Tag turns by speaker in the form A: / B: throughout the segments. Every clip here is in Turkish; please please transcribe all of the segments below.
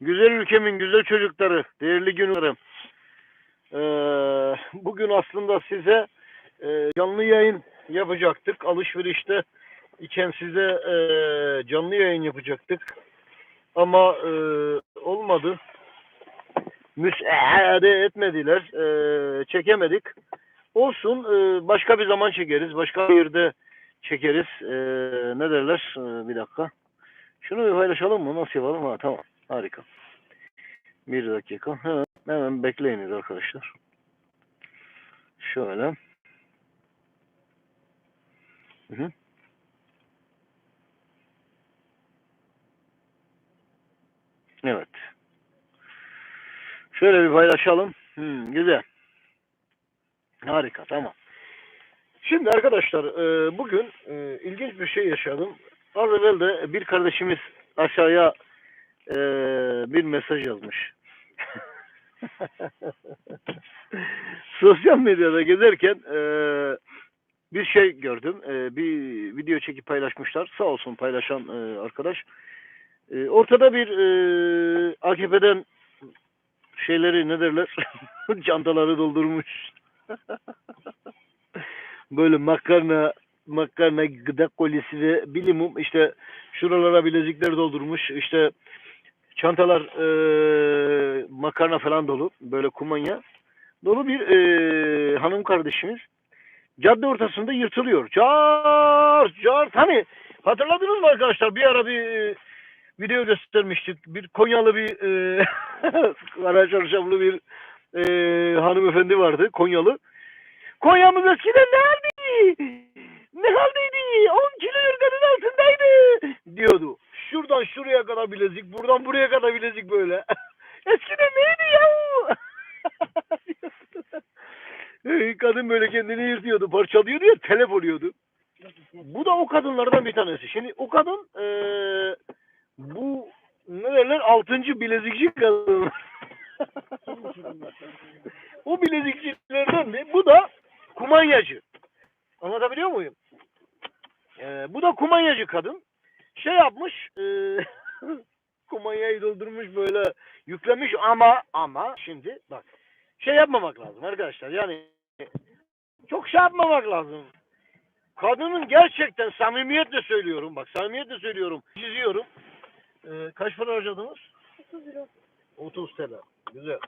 A: Güzel ülkemin güzel çocukları, değerli günlerim. Ee, bugün aslında size e, canlı yayın yapacaktık. Alışverişte iken size e, canlı yayın yapacaktık. Ama e, olmadı. Müsaade etmediler. E, çekemedik. Olsun. e, başka bir zaman çekeriz. Başka bir yerde çekeriz. E, ne derler? E, bir dakika. Şunu bir paylaşalım mı? Nasıl yapalım? Ha, tamam. Harika. Bir dakika. Hemen, hemen bekleyiniz arkadaşlar. Şöyle. Hı hı. Evet. Şöyle bir paylaşalım. Hmm, güzel. Harika, tamam. Şimdi arkadaşlar, e, bugün e, ilginç bir şey yaşadım. Az evvel de bir kardeşimiz aşağıya e, bir mesaj yazmış. Sosyal medyada gezerken e, bir şey gördüm. E, bir video çekip paylaşmışlar. Sağ olsun paylaşan e, arkadaş. E, ortada bir e, AKP'den şeyleri ne derler? Çantaları doldurmuş. Böyle makarna makarna gıda kolisi ve bilimum işte şuralara bilezikler doldurmuş. İşte çantalar e, makarna falan dolu. Böyle kumanya. Dolu bir e, hanım kardeşimiz cadde ortasında yırtılıyor. Car, car. Hani hatırladınız mı arkadaşlar? Bir ara bir e, video göstermiştik. Bir Konyalı bir e, kara çarşaflı bir e, hanımefendi vardı. Konyalı. Konya'mız eskiden ne haldeydi? Ne haldeydi? 10 kilo yorganın altındaydı. Diyordu. Şuradan şuraya kadar bilezik, buradan buraya kadar bilezik böyle. eskiden neydi ya? Ee, Kadın böyle kendini yırtıyordu, parçalıyordu ya, telef oluyordu. Bu da o kadınlardan bir tanesi. Şimdi o kadın eee, bu ne derler altıncı bilezikçi kadın. o bilezikçilerden de bu da kumanyacı. Anlatabiliyor muyum? Eee, bu da kumanyacı kadın. Şey yapmış eee kumanyayı doldurmuş böyle yüklemiş ama ama şimdi bak şey yapmamak lazım arkadaşlar yani çok şey yapmamak lazım. Kadının gerçekten samimiyetle söylüyorum bak samimiyetle söylüyorum çiziyorum. Ee, kaç para harcadınız? 30 TL. Güzel.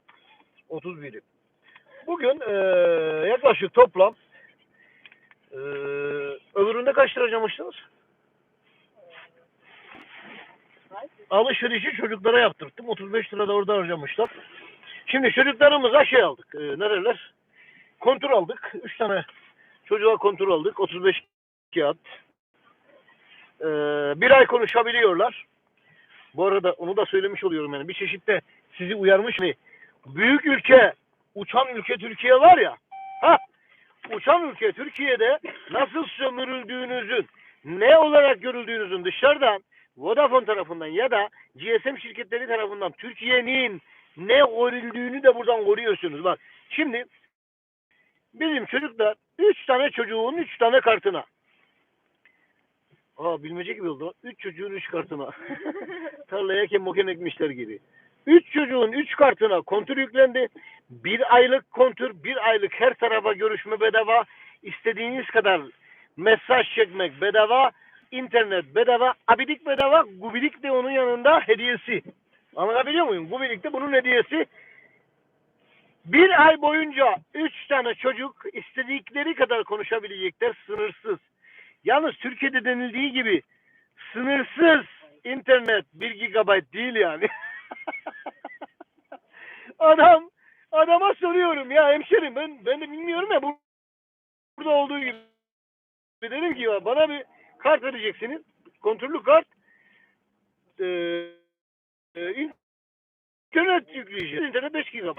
A: 30 birim. Bugün ee, yaklaşık toplam ee, öbüründe kaç lira harcamıştınız? Alışverişi çocuklara yaptırttım. 35 lira da orada harcamışlar. Şimdi çocuklarımıza şey aldık. E, ne derler? Kontur aldık. 3 tane çocuğa kontur aldık. 35 kağıt. E, bir ay konuşabiliyorlar. Bu arada onu da söylemiş oluyorum yani. Bir çeşitte sizi uyarmış mı? Büyük ülke, uçan ülke Türkiye var ya. Ha, uçan ülke Türkiye'de nasıl sömürüldüğünüzün, ne olarak görüldüğünüzün dışarıdan Vodafone tarafından ya da GSM şirketleri tarafından Türkiye'nin ne görüldüğünü de buradan görüyorsunuz. Bak şimdi bizim çocuklar 3 tane çocuğun 3 tane kartına. Aa bilmece gibi oldu. 3 çocuğun 3 kartına. Tarlaya kemoken ekmişler gibi. 3 çocuğun 3 kartına kontür yüklendi. Bir aylık kontür, bir aylık her tarafa görüşme bedava. istediğiniz kadar mesaj çekmek bedava. İnternet bedava. Abidik bedava. Gubidik de onun yanında hediyesi. Anlatabiliyor muyum? Gubidik de bunun hediyesi. Bir ay boyunca üç tane çocuk istedikleri kadar konuşabilecekler sınırsız. Yalnız Türkiye'de denildiği gibi sınırsız internet 1 gigabayt değil yani. Adam adama soruyorum ya hemşerim ben ben de bilmiyorum ya bu burada olduğu gibi dedim ki bana bir kart vereceksiniz. Kontrollü kart. Ee, e, internet yükleyeceğiz. İnternet 5 GB.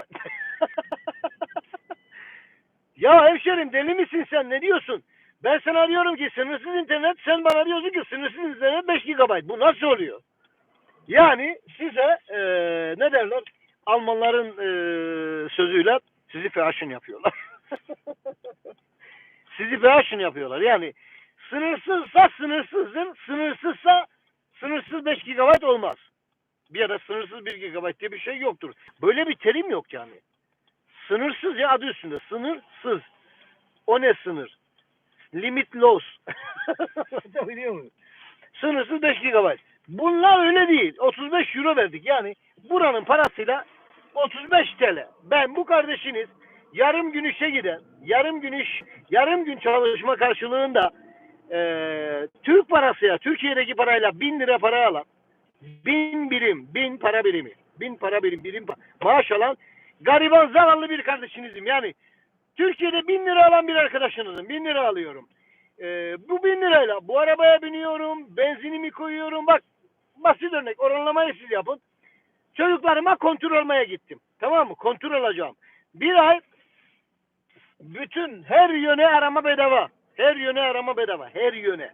A: ya hemşerim deli misin sen? Ne diyorsun? Ben sana diyorum ki sınırsız internet, sen bana diyorsun ki sınırsız internet 5 GB. Bu nasıl oluyor? Yani size e, ne derler? Almanların e, sözüyle sizi fashion yapıyorlar. sizi fashion yapıyorlar. Yani sınırsızsa sınırsızdır, sınırsızsa sınırsız 5 GB olmaz. Bir ara sınırsız 1 GB diye bir şey yoktur. Böyle bir terim yok yani. Sınırsız ya adı üstünde. Sınırsız. O ne sınır? Limit loss. Anlatabiliyor muyum? Sınırsız 5 GB. Bunlar öyle değil. 35 euro verdik. Yani buranın parasıyla 35 TL. Ben bu kardeşiniz yarım gün işe giden, yarım gün iş, yarım gün çalışma karşılığında eee Türk parası ya, Türkiye'deki parayla 1000 lira para alan, 1000 birim, 1000 para birimi, 1000 para birim, birim pa- maaş alan gariban zavallı bir kardeşinizim. Yani Türkiye'de 1000 lira alan bir arkadaşınızım. 1000 lira alıyorum. Eee, bu 1000 lirayla bu arabaya biniyorum, benzinimi koyuyorum. Bak basit örnek oranlamayı siz yapın. Çocuklarıma kontrol olmaya gittim. Tamam mı? Kontrol alacağım. Bir ay bütün her yöne arama bedava. Her yöne arama bedava. Her yöne.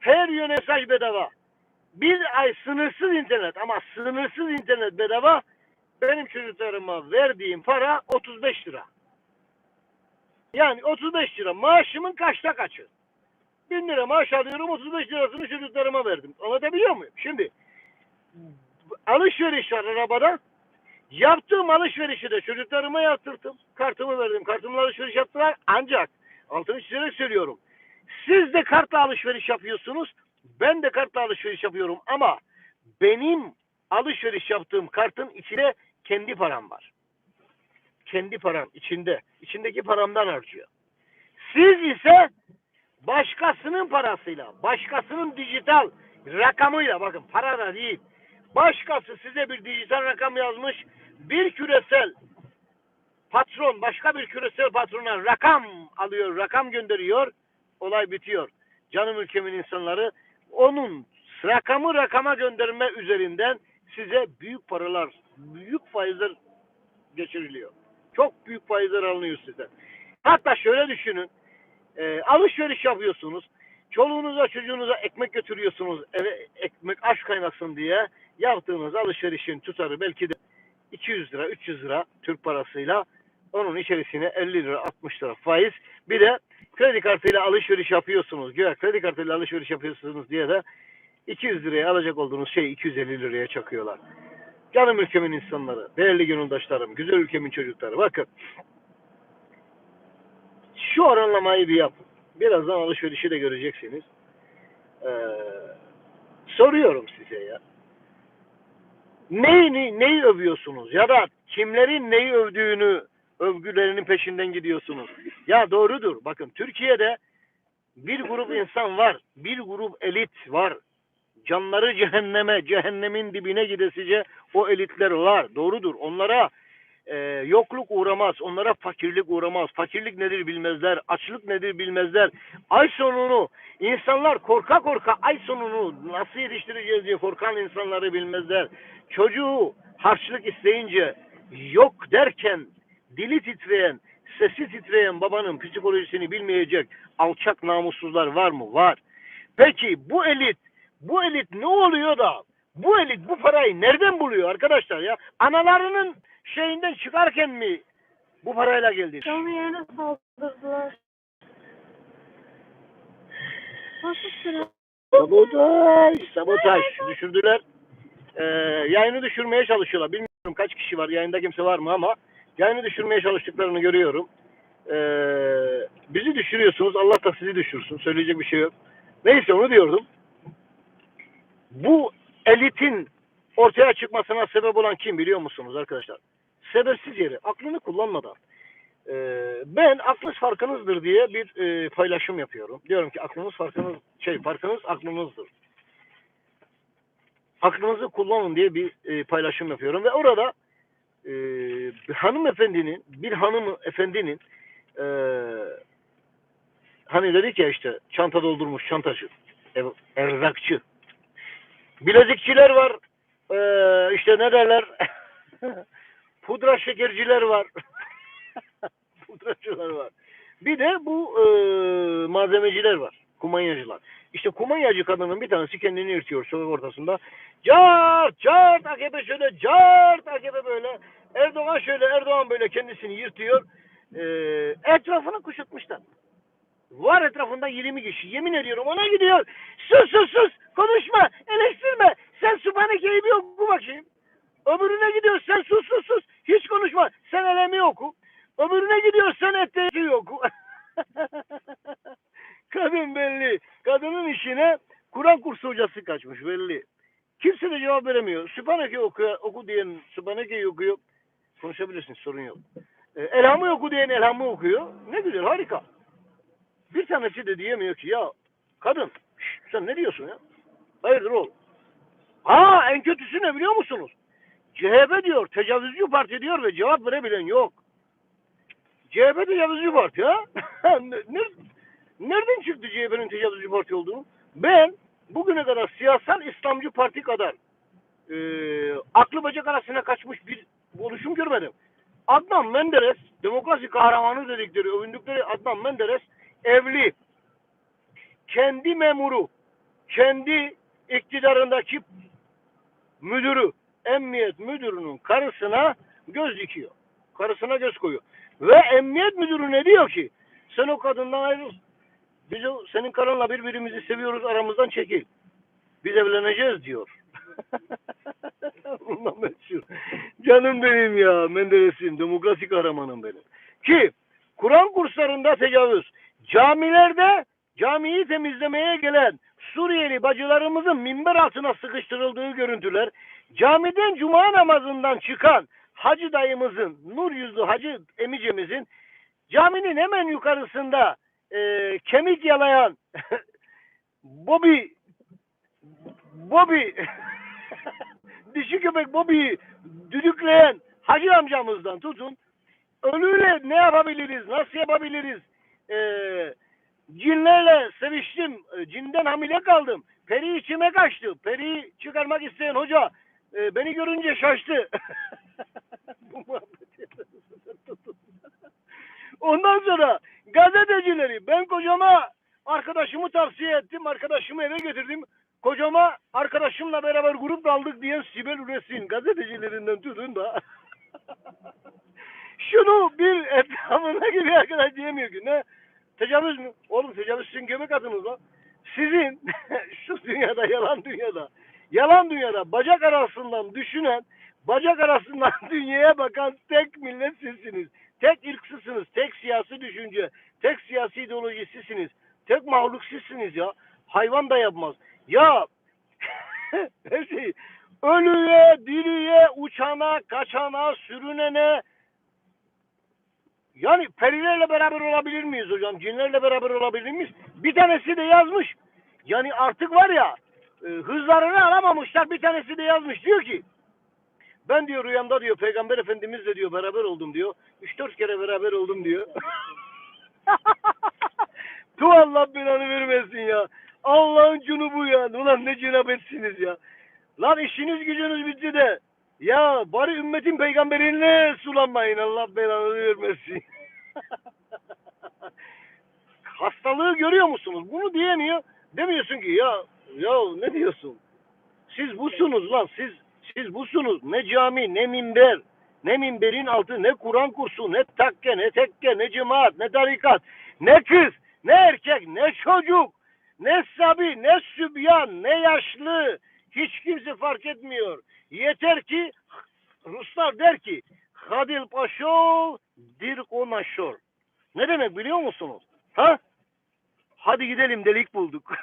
A: Her yöne mesaj bedava. Bir ay sınırsız internet ama sınırsız internet bedava. Benim çocuklarıma verdiğim para 35 lira. Yani 35 lira. Maaşımın kaçta kaçı? 1000 lira maaş alıyorum 35 lirasını çocuklarıma verdim. Anlatabiliyor muyum? Şimdi alışveriş var arabada. Yaptığım alışverişi de çocuklarıma yaptırdım. Kartımı verdim. Kartımla alışveriş yaptılar. Ancak altını çizerek söylüyorum. Siz de kartla alışveriş yapıyorsunuz. Ben de kartla alışveriş yapıyorum. Ama benim alışveriş yaptığım kartın içinde kendi param var. Kendi param içinde. İçindeki paramdan harcıyor. Siz ise başkasının parasıyla, başkasının dijital rakamıyla bakın para da değil. Başkası size bir dijital rakam yazmış. Bir küresel patron başka bir küresel patrona rakam alıyor, rakam gönderiyor. Olay bitiyor. Canım ülkemin insanları onun rakamı rakama gönderme üzerinden size büyük paralar, büyük faizler geçiriliyor. Çok büyük faizler alınıyor size. Hatta şöyle düşünün. E, alışveriş yapıyorsunuz. Çoluğunuza çocuğunuza ekmek götürüyorsunuz. Eve ekmek aş kaynasın diye yaptığınız alışverişin tutarı belki de 200 lira, 300 lira Türk parasıyla onun içerisine 50 lira, 60 lira faiz. Bir de kredi kartıyla alışveriş yapıyorsunuz. Güya kredi kartıyla alışveriş yapıyorsunuz diye de 200 liraya alacak olduğunuz şey 250 liraya çakıyorlar. Canım ülkemin insanları, değerli gönüldaşlarım, güzel ülkemin çocukları bakın. Şu oranlamayı bir yapın. Birazdan alışverişi de göreceksiniz. Ee, soruyorum size ya. Neyi, neyi övüyorsunuz? Ya da kimlerin neyi övdüğünü, övgülerinin peşinden gidiyorsunuz. Ya doğrudur. Bakın Türkiye'de bir grup insan var. Bir grup elit var. Canları cehenneme, cehennemin dibine gidesice o elitler var. Doğrudur. Onlara e, yokluk uğramaz. Onlara fakirlik uğramaz. Fakirlik nedir bilmezler. Açlık nedir bilmezler. Ay sonunu insanlar korka korka ay sonunu nasıl yetiştireceğiz diye korkan insanları bilmezler. Çocuğu harçlık isteyince yok derken dili titreyen, sesi titreyen babanın psikolojisini bilmeyecek alçak namussuzlar var mı? Var. Peki bu elit, bu elit ne oluyor da bu elit bu parayı nereden buluyor arkadaşlar ya? Analarının şeyinden çıkarken mi bu parayla geldi?
B: Canlı yayına saldırdılar. Nasıl?
A: Sabotaj, sabotaj. Düşürdüler. Ee, yayını düşürmeye çalışıyorlar. Bilmiyorum kaç kişi var, yayında kimse var mı ama yayını düşürmeye çalıştıklarını görüyorum. Ee, bizi düşürüyorsunuz, Allah da sizi düşürsün. Söyleyecek bir şey yok. Neyse onu diyordum. Bu elitin ortaya çıkmasına sebep olan kim biliyor musunuz arkadaşlar? Sebepsiz yere, aklını kullanmadan. Ee, ben aklınız farkınızdır diye bir e, paylaşım yapıyorum. Diyorum ki aklınız farkınız, şey farkınız aklınızdır. Aklınızı kullanın diye bir e, paylaşım yapıyorum ve orada e, hanımefendinin, bir hanım efendinin e, hani dedik ya işte çanta doldurmuş çantacı, ev, erzakçı. Bilezikçiler var, e, işte ne derler, pudra şekerciler var, pudracılar var. Bir de bu e, malzemeciler var, kumanyacılar. İşte kumanyacı kadının bir tanesi kendini yırtıyor sokak ortasında. Cart, cart, AKP şöyle, cart, AKP böyle. Erdoğan şöyle, Erdoğan böyle kendisini yırtıyor. Ee, etrafını kuşatmışlar. Var etrafında 20 kişi. Yemin ediyorum ona gidiyor. Sus sus sus. Konuşma. Eleştirme. sen Sübhaneke'yi bir oku bakayım. Öbürüne gidiyor sen sus sus sus. Hiç konuşma. Sen elemi oku. Öbürüne gidiyor sen etteyi oku. Kadın belli. Kadının işine Kur'an kursu hocası kaçmış belli. Kimse de cevap veremiyor. Sübhaneke oku, oku diyen Sübhaneke'yi okuyor. Konuşabilirsin sorun yok. E, elhamı oku okuyor. Ne güzel harika. Bir tanesi de diyemiyor ki ya kadın şş, sen ne diyorsun ya? Hayırdır oğlum? Ha en kötüsü ne biliyor musunuz? CHP diyor, tecavüzcü parti diyor ve cevap verebilen yok. CHP tecavüzcü parti ha? Ne- Nereden çıktı CHP'nin tecavüzcü parti olduğunu? Ben bugüne kadar siyasal İslamcı parti kadar e, aklı bacak arasına kaçmış bir oluşum görmedim. Adnan Menderes, demokrasi kahramanı dedikleri, övündükleri Adnan Menderes evli. Kendi memuru, kendi iktidarındaki müdürü, emniyet müdürünün karısına göz dikiyor. Karısına göz koyuyor. Ve emniyet müdürü ne diyor ki? Sen o kadından ayrıl. Biz o, senin karınla birbirimizi seviyoruz aramızdan çekil. Biz evleneceğiz diyor. Bundan meşhur. Canım benim ya Menderes'im demokrasi kahramanım benim. Ki Kur'an kurslarında tecavüz, camilerde camiyi temizlemeye gelen Suriyeli bacılarımızın minber altına sıkıştırıldığı görüntüler, camiden cuma namazından çıkan hacı dayımızın, nur yüzlü hacı emicemizin caminin hemen yukarısında e, kemik yalayan Bobby Bobby dişi köpek Bobby'yi düdükleyen hacı amcamızdan tutun ölüyle ne yapabiliriz, nasıl yapabiliriz ee, cinlerle seviştim, e, cinden hamile kaldım, peri içime kaçtı, periyi çıkarmak isteyen hoca e, beni görünce şaştı. Ondan sonra gazetecileri ben kocama arkadaşımı tavsiye ettim. Arkadaşımı eve getirdim. Kocama arkadaşımla beraber grup kaldık diyen Sibel Üresin gazetecilerinden tutun da şunu bir etrafına gibi arkadaş diyemiyor ki ne tecavüz mü? Oğlum tecavüz sizin göbek adınız lan. Sizin şu dünyada yalan dünyada yalan dünyada bacak arasından düşünen bacak arasından dünyaya bakan tek millet sizsiniz. Tek ırksısınız, tek siyasi düşünce, tek siyasi ideoloji sizsiniz. Tek mahluk sizsiniz ya. Hayvan da yapmaz. Ya şey ölüye, diriye, uçana, kaçana, sürünene yani perilerle beraber olabilir miyiz hocam? Cinlerle beraber olabilir miyiz? Bir tanesi de yazmış. Yani artık var ya e, hızlarını alamamışlar. Bir tanesi de yazmış. Diyor ki ben diyor rüyamda diyor Peygamber Efendimizle diyor beraber oldum diyor. Üç dört kere beraber oldum diyor. tu Allah belanı vermesin ya. Allah'ın cunu bu ya. Ulan ne cenabetsiniz ya. Lan işiniz gücünüz bitti de. Ya bari ümmetin peygamberinle sulanmayın. Allah belanı vermesin. Hastalığı görüyor musunuz? Bunu diyemiyor. Demiyorsun ki ya ya ne diyorsun? Siz busunuz lan siz siz busunuz. Ne cami ne minber ne minberin altı ne Kur'an kursu ne takke ne tekke ne cemaat ne tarikat ne kız ne erkek ne çocuk ne sabi ne sübyan ne yaşlı hiç kimse fark etmiyor. Yeter ki Ruslar der ki Hadil paşol dir konaşol. Ne demek biliyor musunuz? Ha? Hadi gidelim delik bulduk.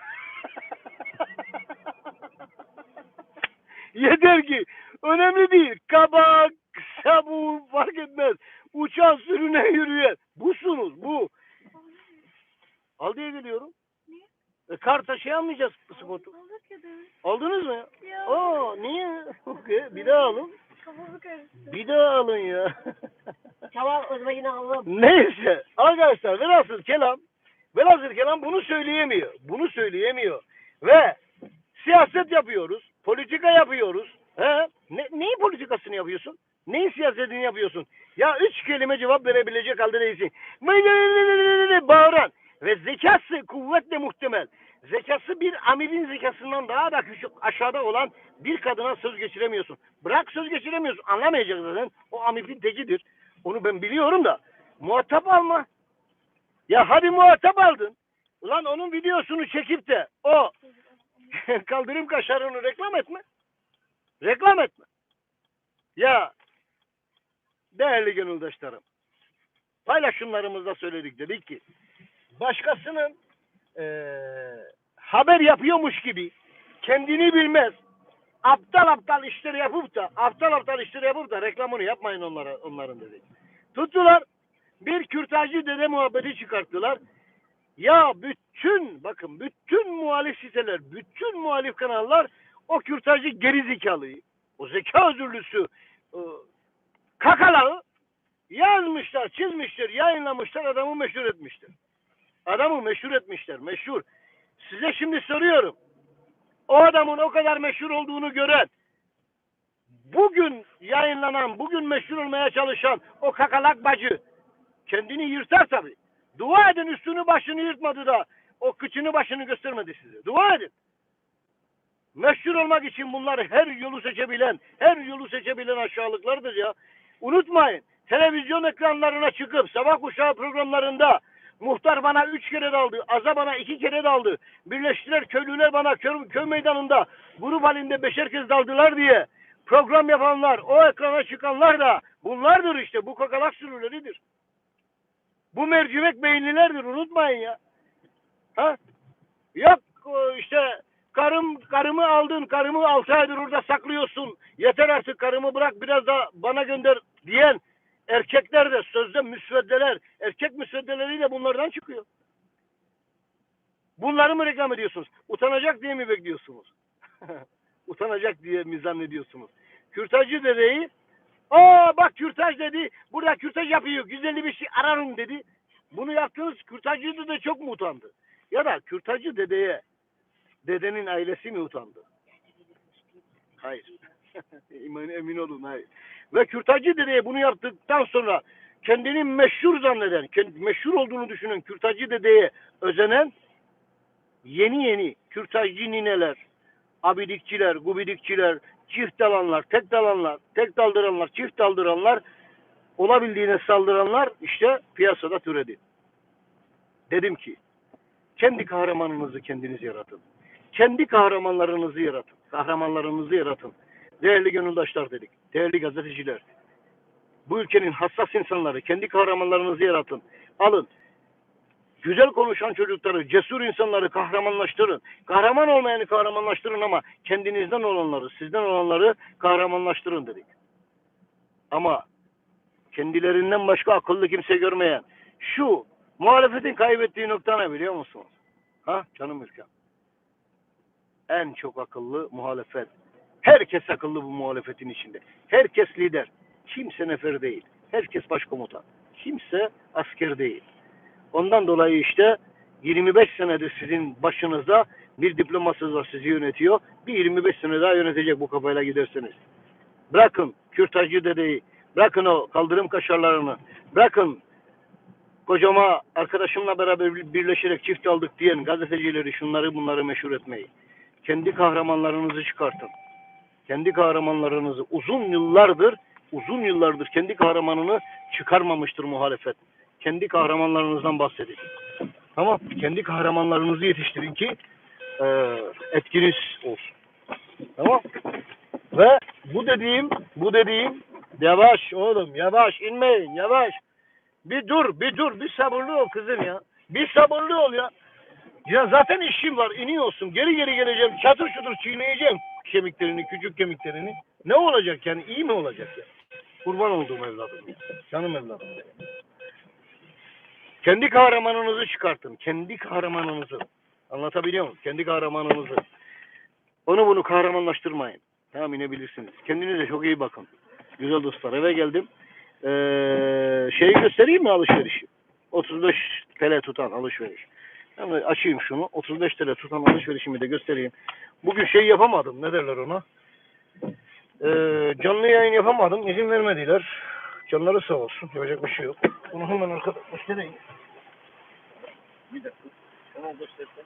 A: Yeter ki önemli değil. Kabak, sabun fark etmez. Uçan sürüne yürüyen. Busunuz bu. Al diye geliyorum. E, karta şey almayacağız spotu.
B: Balık yedim.
A: Aldınız mı?
B: Ya.
A: Aa niye? Bir daha alın.
B: Kafamı karıştı.
A: Bir daha alın ya.
B: Tamam o zaman yine alalım.
A: Neyse arkadaşlar velhasıl kelam velhasıl kelam bunu söyleyemiyor. Bunu söyleyemiyor. Ve siyaset yapıyoruz. Politika yapıyoruz. He? Ne, neyin politikasını yapıyorsun? Neyin siyasetini yapıyorsun? Ya üç kelime cevap verebilecek halde değilsin. Bağıran ve zekası kuvvetle muhtemel. Zekası bir amirin zekasından daha da küçük aşağıda olan bir kadına söz geçiremiyorsun. Bırak söz geçiremiyorsun. Anlamayacak zaten. O amirin tekidir. Onu ben biliyorum da. Muhatap alma. Ya hadi muhatap aldın. Ulan onun videosunu çekip de o kaldırım kaşarını reklam etme. Reklam etme. Ya değerli gönüldaşlarım paylaşımlarımızda söyledik dedik ki başkasının eee, haber yapıyormuş gibi kendini bilmez aptal aptal işleri yapıp da aptal aptal işleri yapıp da reklamını yapmayın onlara onların dedik. Tuttular bir kürtajcı dede muhabbeti çıkarttılar. Ya bütün bakın bütün muhalif siteler, bütün muhalif kanallar o kürtajcı geri zekalıyı, o zeka özürlüsü e, kakalağı yazmışlar, çizmişler, yayınlamışlar, adamı meşhur etmişler. Adamı meşhur etmişler, meşhur. Size şimdi soruyorum. O adamın o kadar meşhur olduğunu gören, bugün yayınlanan, bugün meşhur olmaya çalışan o kakalak bacı kendini yırtar tabii. Dua edin üstünü başını yırtmadı da o kıçını başını göstermedi size. Dua edin. Meşhur olmak için bunlar her yolu seçebilen, her yolu seçebilen aşağılıklardır ya. Unutmayın. Televizyon ekranlarına çıkıp sabah kuşağı programlarında muhtar bana üç kere daldı, aza bana iki kere daldı. Birleştiler köylüler bana köy, köy meydanında grup halinde beşer kez daldılar diye program yapanlar, o ekrana çıkanlar da bunlardır işte. Bu kakalak sürüleridir. Bu mercimek beyinlilerdir unutmayın ya. Ha? Yok işte karım karımı aldın, karımı altı aydır orada saklıyorsun. Yeter artık karımı bırak biraz da bana gönder diyen erkekler de sözde müsveddeler, erkek müsveddeleri de bunlardan çıkıyor. Bunları mı reklam ediyorsunuz? Utanacak diye mi bekliyorsunuz? Utanacak diye mi zannediyorsunuz? Kürtajcı dedeyi Aa bak kürtaj dedi. Burada kürtaj yapıyor. Güzel bir şey ararım dedi. Bunu yaptığınız kürtajcı dede çok mu utandı? Ya da kürtajcı dedeye dedenin ailesi mi utandı? Hayır. emin olun hayır. Ve kürtajcı dedeye bunu yaptıktan sonra kendini meşhur zanneden, kend- meşhur olduğunu düşünen kürtajcı dedeye özenen yeni yeni kürtajcı nineler, abidikçiler, gubidikçiler, çift dalanlar, tek dalanlar, tek daldıranlar, çift daldıranlar, olabildiğine saldıranlar işte piyasada türedi. Dedim ki, kendi kahramanınızı kendiniz yaratın. Kendi kahramanlarınızı yaratın. Kahramanlarınızı yaratın. Değerli gönüldaşlar dedik. Değerli gazeteciler. Bu ülkenin hassas insanları kendi kahramanlarınızı yaratın. Alın. Güzel konuşan çocukları, cesur insanları kahramanlaştırın. Kahraman olmayanı kahramanlaştırın ama kendinizden olanları, sizden olanları kahramanlaştırın dedik. Ama kendilerinden başka akıllı kimse görmeyen şu muhalefetin kaybettiği nokta ne biliyor musunuz? Ha canım ülkem. En çok akıllı muhalefet. Herkes akıllı bu muhalefetin içinde. Herkes lider. Kimse nefer değil. Herkes başkomutan. Kimse asker değil. Ondan dolayı işte 25 senedir sizin başınızda bir diplomasız var sizi yönetiyor. Bir 25 sene daha yönetecek bu kafayla giderseniz. Bırakın kürtajcı dedeyi, bırakın o kaldırım kaşarlarını, bırakın kocama arkadaşımla beraber bir- birleşerek çift aldık diyen gazetecileri şunları bunları meşhur etmeyi. Kendi kahramanlarınızı çıkartın. Kendi kahramanlarınızı uzun yıllardır uzun yıllardır kendi kahramanını çıkarmamıştır muhalefet. Kendi kahramanlarınızdan bahsedin. Tamam. Kendi kahramanlarınızı yetiştirin ki e, etkiniz olsun. Tamam. Ve bu dediğim, bu dediğim yavaş oğlum, yavaş inmeyin, yavaş. Bir dur, bir dur, bir sabırlı ol kızım ya. Bir sabırlı ol ya. Ya zaten işim var, iniyorsun. Geri geri geleceğim, çatır çutur çiğneyeceğim kemiklerini, küçük kemiklerini. Ne olacak yani? İyi mi olacak ya? Kurban olduğum evladım. ya. Canım evladım. Kendi kahramanınızı çıkartın. Kendi kahramanınızı. Anlatabiliyor muyum? Kendi kahramanınızı. Onu bunu kahramanlaştırmayın. Tamam inebilirsiniz. Kendinize çok iyi bakın. Güzel dostlar eve geldim. Ee, şeyi göstereyim mi alışverişi? 35 TL tutan alışveriş. Hemen açayım şunu. 35 TL tutan alışverişimi de göstereyim. Bugün şey yapamadım. Ne derler ona? Ee, canlı yayın yapamadım. İzin vermediler. Canları sağ olsun. Yapacak bir şey yok. Bunu hemen arkada göstereyim. Bir dakika. Hemen göstersem.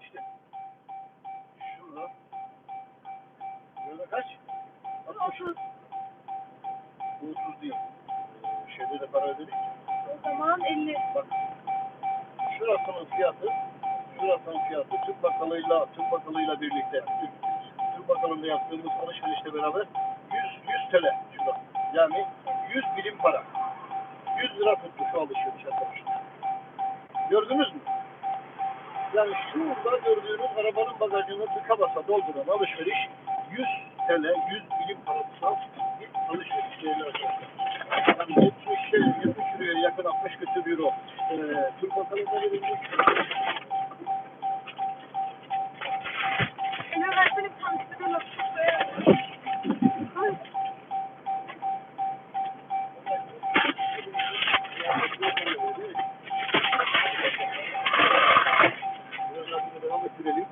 A: İşte. Şurada. Şurada kaç? 60. Bu 30 değil. Şeyde de para ödedik.
B: O zaman 50.
A: Bak. Şurasının fiyatı pırasanın fiyatı Türk bakalıyla, Türk bakalıyla birlikte, Türk, Türk bakalında yaptığımız alışverişle beraber 100, 100 TL kilo. Yani 100 birim para. 100 lira tuttu şu alışveriş arkadaşlar. Gördünüz mü? Yani şurada gördüğünüz arabanın bagajını tıka basa dolduran alışveriş 100 TL, 100 birim para tutan bir alışveriş değerli arkadaşlar. Yani 70 şey, 70 liraya yakın 60 küsur euro. Ee, Türk bakalında verilmiş.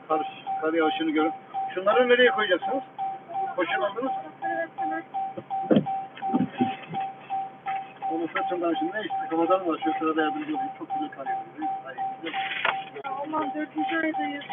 A: Kar, kar yağışını görün. Şunları nereye koyacaksınız? Poşet aldınız mı? Şimdi ne işte kafadan var. Şu sırada yardımcı olayım. Çok güzel güzel.
B: Aman dördüncü aydayız.